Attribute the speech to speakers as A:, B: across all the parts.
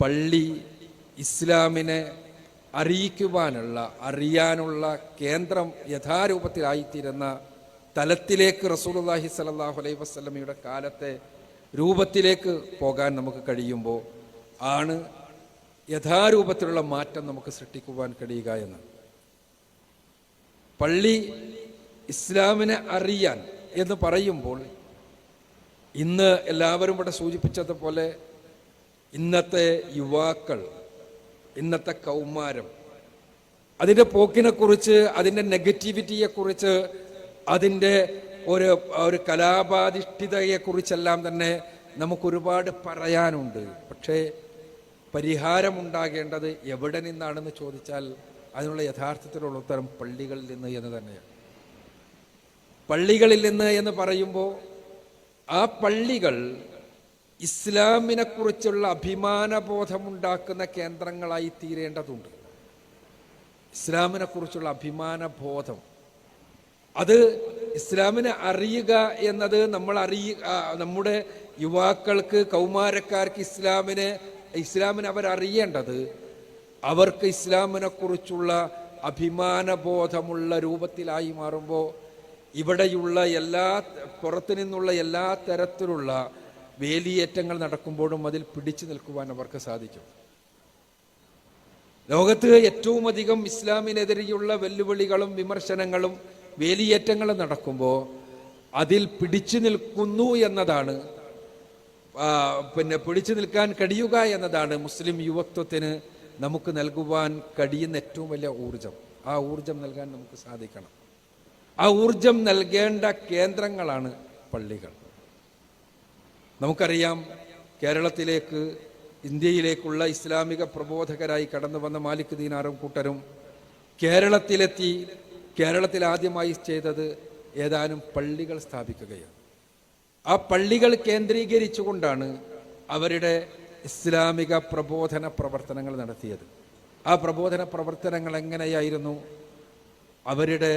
A: പള്ളി ഇസ്ലാമിനെ അറിയിക്കുവാനുള്ള അറിയാനുള്ള കേന്ദ്രം യഥാരൂപത്തിലായിത്തീരുന്ന തലത്തിലേക്ക് റസൂലുള്ളാഹി സലാഹു അലൈഹി വസല്ലമയുടെ കാലത്തെ രൂപത്തിലേക്ക് പോകാൻ നമുക്ക് കഴിയുമ്പോൾ ആണ് യഥാരൂപത്തിലുള്ള മാറ്റം നമുക്ക് സൃഷ്ടിക്കുവാൻ കഴിയുക എന്ന് പള്ളി ഇസ്ലാമിനെ അറിയാൻ എന്ന് പറയുമ്പോൾ ഇന്ന് എല്ലാവരും ഇവിടെ സൂചിപ്പിച്ചതുപോലെ ഇന്നത്തെ യുവാക്കൾ ഇന്നത്തെ കൗമാരം അതിന്റെ പോക്കിനെക്കുറിച്ച് അതിന്റെ നെഗറ്റിവിറ്റിയെക്കുറിച്ച് അതിന്റെ ഒരു ഒരു കലാപാധിഷ്ഠിതയെക്കുറിച്ചെല്ലാം തന്നെ നമുക്കൊരുപാട് പറയാനുണ്ട്. പക്ഷേ പരിഹാരമുണ്ടാകേണ്ടത് എവിടെ നിന്നാണെന്ന് ചോദിച്ചാൽ അതിനുള്ള യഥാർത്ഥത്തിലുള്ള ഉത്തരം പള്ളികളിൽ നിന്ന് എന്ന് തന്നെയാണ്. പള്ളികളിൽ നിന്ന് എന്ന് പറയുമ്പോൾ ആ പള്ളികൾ ഇസ്ലാമിനെ കുറിച്ചുള്ള അഭിമാനബോധമുണ്ടാക്കുന്ന കേന്ദ്രങ്ങളായി തീരേണ്ടതുണ്ട്. ഇസ്ലാമിനെ കുറിച്ചുള്ള അഭിമാനബോധം. അത് ഇസ്ലാമിനെ അറിയുക എന്നത് നമ്മൾ അറിയ നമ്മുടെ യുവാക്കൾക്ക് കൗമാരക്കാർക്ക് ഇസ്ലാമിനെ ഇസ്ലാമിനെ അവരറിയേണ്ടത് അവർക്ക് ഇസ്ലാമിനെ കുറിച്ചുള്ള അഭിമാനബോധമുള്ള രൂപത്തിലായി മാറുമ്പോൾ ഇവിടെയുള്ള എല്ലാ പുറത്തു നിന്നുള്ള എല്ലാ തരത്തിലുള്ള വേലിയേറ്റങ്ങൾ നടക്കുമ്പോഴും അതിൽ പിടിച്ചു നിൽക്കുവാൻ അവർക്ക് സാധിക്കും. ലോകത്ത് ഏറ്റവും അധികം ഇസ്ലാമിനെതിരെയുള്ള വെല്ലുവിളികളും വിമർശനങ്ങളും വേലിയേറ്റങ്ങളും നടക്കുമ്പോൾ അതിൽ പിടിച്ചു നിൽക്കുന്നു എന്നതാണ് പിന്നെ പിടിച്ചു നിൽക്കാൻ കഴിയുക എന്നതാണ് മുസ്ലിം യുവത്വത്തിന് നമുക്ക് നൽകുവാൻ കഴിയുന്ന ഏറ്റവും വലിയ ഊർജം ആ ഊർജം നൽകാൻ നമുക്ക് സാധിക്കണം. ആ ഊർജം നൽകേണ്ട കേന്ദ്രങ്ങളാണ് പള്ളികൾ. നമുക്കറിയാം കേരളത്തിലേക്ക് ഇന്ത്യയിലേക്കുള്ള ഇസ്ലാമിക പ്രബോധകരായി കടന്നു വന്ന മാലിക് ദീനാറും കൂട്ടരും കേരളത്തിലെത്തി കേരളത്തിൽ ആദ്യമായി ചെയ്തത് ഏതാനും പള്ളികൾ സ്ഥാപിക്കുകയാണ്. ആ പള്ളികൾ കേന്ദ്രീകരിച്ചുകൊണ്ടാണ് അവരുടെ ഇസ്ലാമിക പ്രബോധന പ്രവർത്തനങ്ങൾ നടത്തിയത്. ആ പ്രബോധന പ്രവർത്തനങ്ങൾ എങ്ങനെയായിരുന്നു? അവരുടെ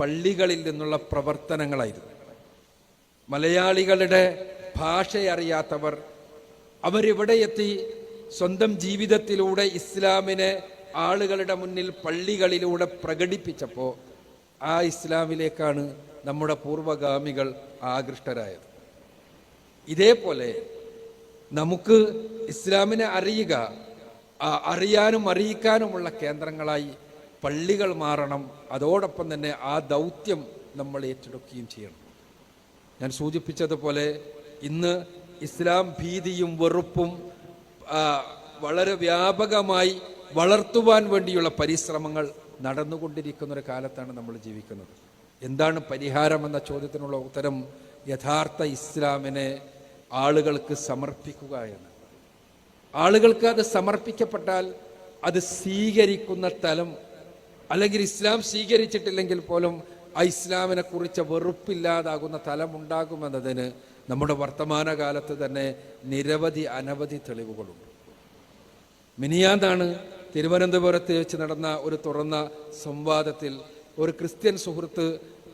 A: പള്ളികളിൽ നിന്നുള്ള പ്രവർത്തനങ്ങളായിരുന്നു. മലയാളികളുടെ ഭാഷയറിയാത്തവർ അവരിവിടെ എത്തി സ്വന്തം ജീവിതത്തിലൂടെ ഇസ്ലാമിനെ ആളുകളുടെ മുന്നിൽ പള്ളികളിലൂടെ പ്രകടിപ്പിച്ചപ്പോൾ ആ ഇസ്ലാമിലേക്കാണ് നമ്മുടെ പൂർവഗാമികൾ ആകൃഷ്ടരായത്. ഇതേപോലെ നമുക്ക് ഇസ്ലാമിനെ അറിയുക അറിയാനും അറിയിക്കാനുമുള്ള കേന്ദ്രങ്ങളായി പള്ളികൾ മാറണം. അതോടൊപ്പം തന്നെ ആ ദൗത്യം നമ്മൾ ഏറ്റെടുക്കുകയും ചെയ്യണം. ഞാൻ സൂചിപ്പിച്ചതുപോലെ ഇന്ന് ഇസ്ലാം ഭീതിയും വെറുപ്പും വളരെ വ്യാപകമായി വളർത്തുവാൻ വേണ്ടിയുള്ള പരിശ്രമങ്ങൾ നടന്നുകൊണ്ടിരിക്കുന്ന ഒരു കാലത്താണ് നമ്മൾ ജീവിക്കുന്നത്. എന്താണ് പരിഹാരം എന്ന ചോദ്യത്തിനുള്ള ഉത്തരം യഥാർത്ഥ ഇസ്ലാമിനെ ആളുകൾക്ക് സമർപ്പിക്കുക എന്ന്. ആളുകൾക്ക് അത് സമർപ്പിക്കപ്പെട്ടാൽ അത് സ്വീകരിക്കുന്ന തലം അല്ലെങ്കിൽ ഇസ്ലാം സ്വീകരിച്ചിട്ടില്ലെങ്കിൽ പോലും ആ ഇസ്ലാമിനെ കുറിച്ച് വെറുപ്പില്ലാതാകുന്ന തലമുണ്ടാകുമെന്നതിന് നമ്മുടെ വർത്തമാനകാലത്ത് തന്നെ നിരവധി അനവധി തെളിവുകളുണ്ട്. മിനിയാന്താണ് തിരുവനന്തപുരത്ത് വെച്ച് നടന്ന ഒരു തുറന്ന സംവാദത്തിൽ ഒരു ക്രിസ്ത്യൻ സുഹൃത്ത്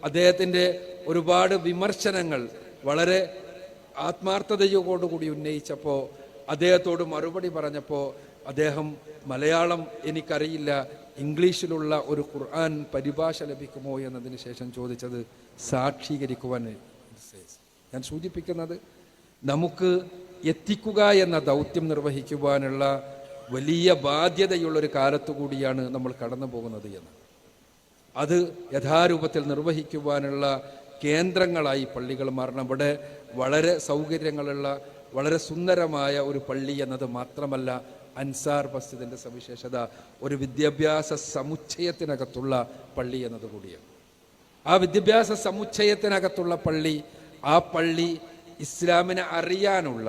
A: അദ്ദേഹത്തിന്റെ ഒരുപാട് വിമർശനങ്ങൾ വളരെ ആത്മാർത്ഥതയോടുകൂടി ഉന്നയിച്ചപ്പോൾ അദ്ദേഹത്തോട് മറുപടി പറഞ്ഞപ്പോൾ അദ്ദേഹം മലയാളം എനിക്കറിയില്ല ഇംഗ്ലീഷിലുള്ള ഒരു ഖുർആൻ പരിഭാഷ ലഭിക്കുമോ എന്നതിന് ശേഷം ചോദിച്ചത് സാക്ഷീകരിക്കുവാൻ ഞാൻ സൂചിപ്പിക്കുന്നത് നമുക്ക് എത്തിക്കുക എന്ന ദൗത്യം നിർവഹിക്കുവാനുള്ള വലിയ ബാധ്യതയുള്ള ഒരു കാലത്തു കൂടിയാണ് നമ്മൾ കടന്നു പോകുന്നത് എന്ന്. അത് യഥാരൂപത്തിൽ നിർവഹിക്കുവാനുള്ള കേന്ദ്രങ്ങളായി പള്ളികൾ മാറണം. ഇവിടെ വളരെ സൗകര്യങ്ങളുള്ള വളരെ സുന്ദരമായ ഒരു പള്ളി എന്നത് മാത്രമല്ല അൻസാർ മസ്ജിദിന്റെ സവിശേഷത ഒരു വിദ്യാഭ്യാസ സമുച്ചയത്തിനകത്തുള്ള പള്ളി എന്നതുകൂടിയാണ്. ആ വിദ്യാഭ്യാസ സമുച്ചയത്തിനകത്തുള്ള പള്ളി ആ പള്ളി ഇസ്ലാമിനെ അറിയാനുള്ള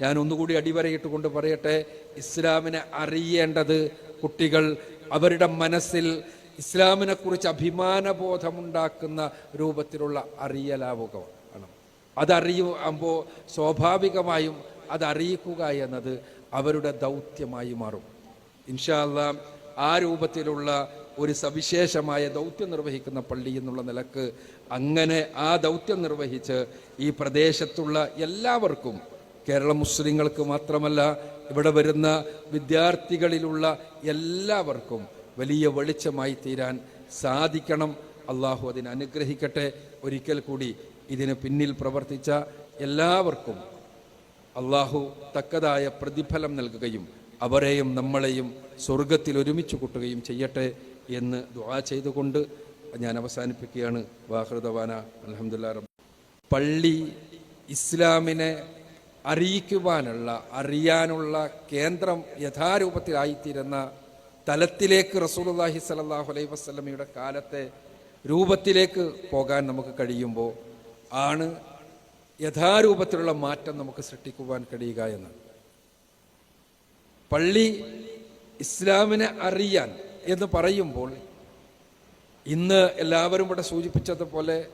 A: ഞാൻ ഒന്നുകൂടി അടിവരയിട്ട് കൊണ്ട് പറയട്ടെ ഇസ്ലാമിനെ അറിയേണ്ടത് കുട്ടികൾ അവരുടെ മനസ്സിൽ ഇസ്ലാമിനെ കുറിച്ച് അഭിമാനബോധമുണ്ടാക്കുന്ന രൂപത്തിലുള്ള അറിയലാവുക ആണ് അതറിയുമ്പോൾ സ്വാഭാവികമായും അതറിയിക്കുക എന്നത് അവരുടെ ദൗത്യമായി മാറും. ഇൻഷാല്ല ആ രൂപത്തിലുള്ള ഒരു സവിശേഷമായ ദൗത്യം നിർവഹിക്കുന്ന പള്ളി എന്നുള്ള നിലയ്ക്ക് അങ്ങനെ ആ ദൗത്യം നിർവഹിച്ച് ഈ പ്രദേശത്തുള്ള എല്ലാവർക്കും കേരള മുസ്ലിങ്ങൾക്ക് മാത്രമല്ല ഇവിടെ വരുന്ന വിദ്യാർത്ഥികളിലുള്ള എല്ലാവർക്കും വലിയ വെളിച്ചമായി തീരാൻ സാധിക്കണം. അള്ളാഹു അതിനെ അനുഗ്രഹിക്കട്ടെ. ഒരിക്കൽ കൂടി ഇതിന് പിന്നിൽ പ്രവർത്തിച്ച എല്ലാവർക്കും അള്ളാഹു തക്കതായ പ്രതിഫലം നൽകുകയും അവരെയും നമ്മളെയും സ്വർഗത്തിൽ ഒരുമിച്ച് കൂട്ടുകയും ചെയ്യട്ടെ എന്ന് ദുആ ചെയ്തുകൊണ്ട് ഞാൻ അവസാനിപ്പിക്കുകയാണ്. വാഹൃദവാന അലഹമുല്ലാ റബ്ബ് പള്ളി ഇസ്ലാമിനെ അറിയിക്കുവാനുള്ള അറിയാനുള്ള കേന്ദ്രം യഥാരൂപത്തിലായിത്തീരുന്ന തലത്തിലേക്ക് റസൂലുള്ളാഹി സലാഹു അലൈഹി വസല്ലമയുടെ കാലത്തെ രൂപത്തിലേക്ക് പോകാൻ നമുക്ക് കഴിയുമ്പോൾ ആണ് യഥാരൂപത്തിലുള്ള മാറ്റം നമുക്ക് സൃഷ്ടിക്കുവാൻ കഴിയുക എന്നാണ്. പള്ളി ഇസ്ലാമിനെ അറിയാൻ എന്ന് പറയുമ്പോൾ ഇന്ന് എല്ലാവരും ഇവിടെ സൂചിപ്പിച്ചതുപോലെ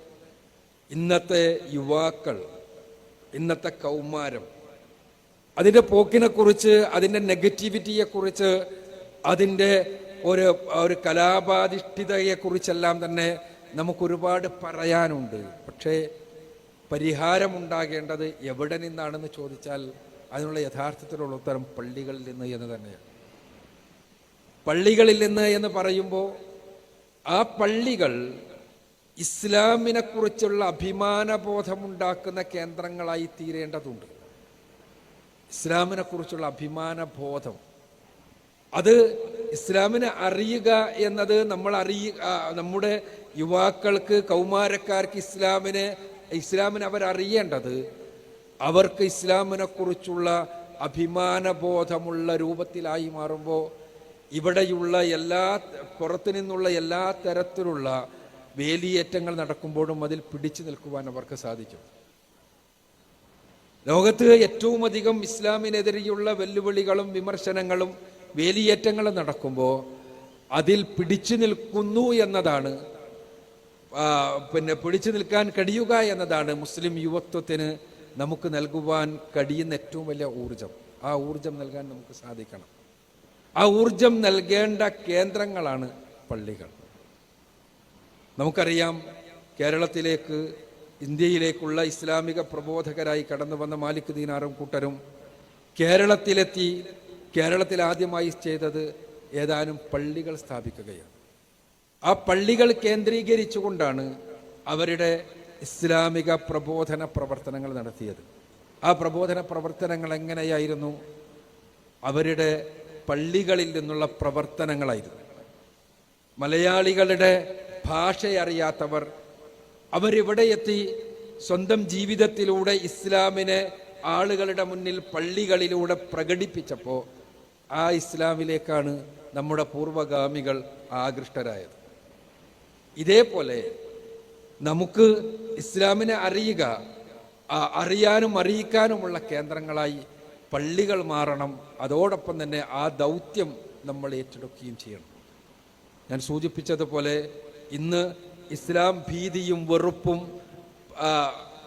A: ഇന്നത്തെ യുവാക്കൾ ഇന്നത്തെ കൗമാരം അതിന്റെ പോക്കിനെക്കുറിച്ച് അതിന്റെ നെഗറ്റിവിറ്റിയെക്കുറിച്ച് അതിന്റെ ഒരു ഒരു കലാപാധിഷ്ഠിതയെക്കുറിച്ചെല്ലാം തന്നെ നമുക്കൊരുപാട് പറയാനുണ്ട്. പക്ഷേ പരിഹാരമുണ്ടാകേണ്ടത് എവിടെ നിന്നാണെന്ന് ചോദിച്ചാൽ അതിനുള്ള യഥാർത്ഥത്തിലുള്ള ഉത്തരം പള്ളികളിൽ നിന്ന് എന്ന് തന്നെയാണ്. പള്ളികളിൽ നിന്ന് എന്ന് പറയുമ്പോൾ ആ പള്ളികൾ ഇസ്ലാമിനെക്കുറിച്ചുള്ള അഭിമാനബോധമുണ്ടാക്കുന്ന കേന്ദ്രങ്ങളായി തീരേണ്ടതുണ്ട്. ഇസ്ലാമിനെക്കുറിച്ചുള്ള അഭിമാനബോധം. അത് ഇസ്ലാമിനെ അറിയുക എന്നത് നമ്മൾ അറിയ നമ്മുടെ യുവാക്കൾക്ക് കൗമാരക്കാർക്ക് ഇസ്ലാമിനെ ഇസ്ലാമിനെ അവരറിയേണ്ടത് അവർക്ക് ഇസ്ലാമിനെ കുറിച്ചുള്ള അഭിമാനബോധമുള്ള രൂപത്തിലായി മാറുമ്പോൾ ഇവിടെയുള്ള എല്ലാ പുറത്തു നിന്നുള്ള എല്ലാ തരത്തിലുള്ള വേലിയേറ്റങ്ങൾ നടക്കുമ്പോഴും അതിൽ പിടിച്ചു നിൽക്കുവാൻ അവർക്ക് സാധിക്കും. ലോകത്ത് ഏറ്റവും അധികം ഇസ്ലാമിനെതിരെയുള്ള വെല്ലുവിളികളും വിമർശനങ്ങളും വേലിയേറ്റങ്ങളും നടക്കുമ്പോൾ അതിൽ പിടിച്ചു നിൽക്കുന്നു എന്നതാണ് പിന്നെ പിടിച്ചു നിൽക്കാൻ കഴിയുക എന്നതാണ് മുസ്ലിം യുവത്വത്തിന് നമുക്ക് നൽകുവാൻ കഴിയുന്ന ഏറ്റവും വലിയ ഊർജം ആ ഊർജം നൽകാൻ നമുക്ക് സാധിക്കണം. ആ ഊർജം നൽകേണ്ട കേന്ദ്രങ്ങളാണ് പള്ളികൾ. നമുക്കറിയാം കേരളത്തിലേക്ക് ഇന്ത്യയിലേക്കുള്ള ഇസ്ലാമിക പ്രബോധകരായി കടന്നു വന്ന മാലിക് ദീനാറും കൂട്ടരും കേരളത്തിലെത്തി കേരളത്തിൽ ആദ്യമായി ചെയ്തത് ഏതാനും പള്ളികൾ സ്ഥാപിക്കുകയാണ്. ആ പള്ളികൾ കേന്ദ്രീകരിച്ചുകൊണ്ടാണ് അവരുടെ ഇസ്ലാമിക പ്രബോധന പ്രവർത്തനങ്ങൾ നടത്തിയത്. ആ പ്രബോധന പ്രവർത്തനങ്ങൾ എങ്ങനെയായിരുന്നു? അവരുടെ പള്ളികളിൽ നിന്നുള്ള പ്രവർത്തനങ്ങളായിരുന്നു. മലയാളികളുടെ ഭാഷയറിയാത്തവർ അവരിവിടെ എത്തി സ്വന്തം ജീവിതത്തിലൂടെ ഇസ്ലാമിനെ ആളുകളുടെ മുന്നിൽ പള്ളികളിലൂടെ പ്രകടിപ്പിച്ചപ്പോൾ ആ ഇസ്ലാമിലേക്കാണ് നമ്മുടെ പൂർവഗാമികൾ ആകൃഷ്ടരായത്. ഇതേപോലെ നമുക്ക് ഇസ്ലാമിനെ അറിയുക അറിയാനും അറിയിക്കാനുമുള്ള കേന്ദ്രങ്ങളായി പള്ളികൾ മാറണം. അതോടൊപ്പം തന്നെ ആ ദൗത്യം നമ്മൾ ഏറ്റെടുക്കുകയും ചെയ്യണം. ഞാൻ സൂചിപ്പിച്ചതുപോലെ ഇന്ന് ഇസ്ലാം ഭീതിയും വെറുപ്പും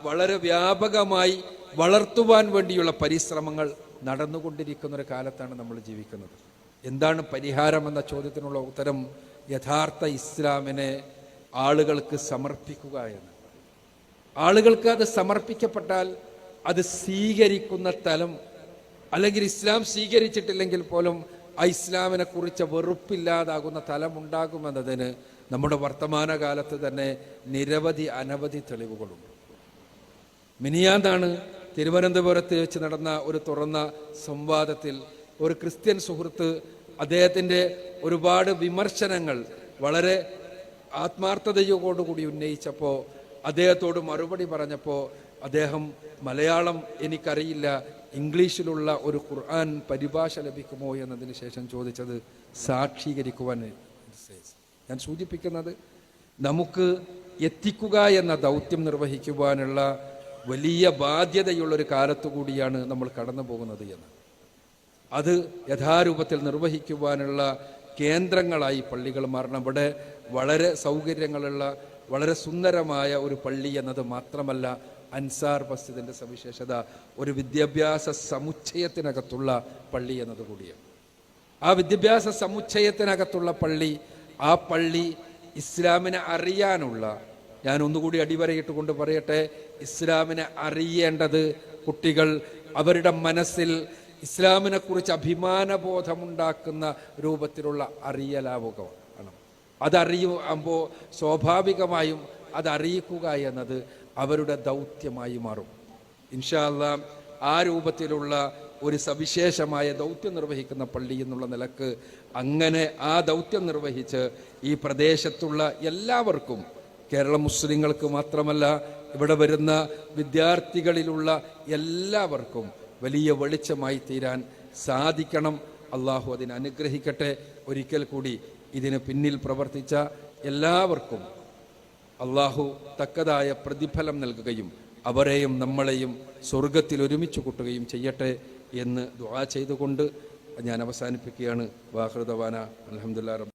A: വളരെ വ്യാപകമായി വളർത്തുവാൻ വേണ്ടിയുള്ള പരിശ്രമങ്ങൾ നടന്നുകൊണ്ടിരിക്കുന്ന ഒരു കാലത്താണ് നമ്മൾ ജീവിക്കുന്നത്. എന്താണ് പരിഹാരം എന്ന ചോദ്യത്തിനുള്ള ഉത്തരം യഥാർത്ഥ ഇസ്ലാമിനെ ആളുകൾക്ക് സമർപ്പിക്കുക എന്ന്. ആളുകൾക്ക് അത് സമർപ്പിക്കപ്പെട്ടാൽ അത് സ്വീകരിക്കുന്ന തലം അല്ലെങ്കിൽ ഇസ്ലാം സ്വീകരിച്ചിട്ടില്ലെങ്കിൽ പോലും ആ ഇസ്ലാമിനെ കുറിച്ച് വെറുപ്പില്ലാതാകുന്ന തലം ഉണ്ടാകുമെന്നതിന് നമ്മുടെ വർത്തമാനകാലത്ത് തന്നെ നിരവധി അനവധി തെളിവുകളുണ്ട്. മിനിയാന്താണ് തിരുവനന്തപുരത്ത് വെച്ച് നടന്ന ഒരു തുറന്ന സംവാദത്തിൽ ഒരു ക്രിസ്ത്യൻ സുഹൃത്ത് അദ്ദേഹത്തിന്റെ ഒരുപാട് വിമർശനങ്ങൾ വളരെ ആത്മാർത്ഥതയോടുകൂടി ഉന്നയിച്ചപ്പോൾ അദ്ദേഹത്തോട് മറുപടി പറഞ്ഞപ്പോൾ അദ്ദേഹം മലയാളം എനിക്കറിയില്ല ഇംഗ്ലീഷിലുള്ള ഒരു ഖുർആൻ പരിഭാഷ ലഭിക്കുമോ എന്നതിന് ശേഷം ചോദിച്ചത് സാക്ഷീകരിക്കുവാൻ ഞാൻ സൂചിപ്പിക്കുന്നത് നമുക്ക് എത്തിക്കുക എന്ന ദൗത്യം നിർവഹിക്കുവാനുള്ള വലിയ ബാധ്യതയുള്ളൊരു കാലത്തു കൂടിയാണ് നമ്മൾ കടന്നു പോകുന്നത് എന്ന്. അത് യഥാരൂപത്തിൽ നിർവഹിക്കുവാനുള്ള കേന്ദ്രങ്ങളായി പള്ളികൾ മാറണം. ഇവിടെ വളരെ സൗകര്യങ്ങളുള്ള വളരെ സുന്ദരമായ ഒരു പള്ളി എന്നത് മാത്രമല്ല അൻസാർ മസ്ജിദിന്റെ സവിശേഷത ഒരു വിദ്യാഭ്യാസ സമുച്ചയത്തിനകത്തുള്ള പള്ളി എന്നത് കൂടിയാണ്. ആ വിദ്യാഭ്യാസ സമുച്ചയത്തിനകത്തുള്ള പള്ളി ആ പള്ളി ഇസ്ലാമിനെ അറിയാനുള്ള ഞാൻ ഒന്നുകൂടി അടിവരയിട്ട് കൊണ്ട് പറയട്ടെ ഇസ്ലാമിനെ അറിയേണ്ടത് കുട്ടികൾ അവരുടെ മനസ്സിൽ ഇസ്ലാമിനെ കുറിച്ച് അഭിമാനബോധമുണ്ടാക്കുന്ന രൂപത്തിലുള്ള അറിയലാവുക ആണ് അതറിയുമ്പോൾ സ്വാഭാവികമായും അതറിയിക്കുക എന്നത് അവരുടെ ദൗത്യമായി മാറും. ഇൻഷാല്ല ആ രൂപത്തിലുള്ള ഒരു സവിശേഷമായ ദൗത്യം നിർവഹിക്കുന്ന പള്ളി എന്നുള്ള നിലയ്ക്ക് അങ്ങനെ ആ ദൗത്യം നിർവഹിച്ച് ഈ പ്രദേശത്തുള്ള എല്ലാവർക്കും കേരള മുസ്ലിങ്ങൾക്ക് മാത്രമല്ല ഇവിടെ വരുന്ന വിദ്യാർത്ഥികളിലുള്ള എല്ലാവർക്കും വലിയ വെളിച്ചമായി തീരാൻ സാധിക്കണം അള്ളാഹു അതിനെ അനുഗ്രഹിക്കട്ടെ. ഒരിക്കൽ കൂടി ഇതിന് പിന്നിൽ പ്രവർത്തിച്ച എല്ലാവർക്കും അള്ളാഹു തക്കതായ പ്രതിഫലം നൽകുകയും അവരെയും നമ്മളെയും സ്വർഗത്തിൽ ഒരുമിച്ച് കൂട്ടുകയും ചെയ്യട്ടെ എന്ന് ദുആ ചെയ്തുകൊണ്ട് ഞാൻ അവസാനിപ്പിക്കുകയാണ്. വാഹൃദവാന അലഹമുല്ലാ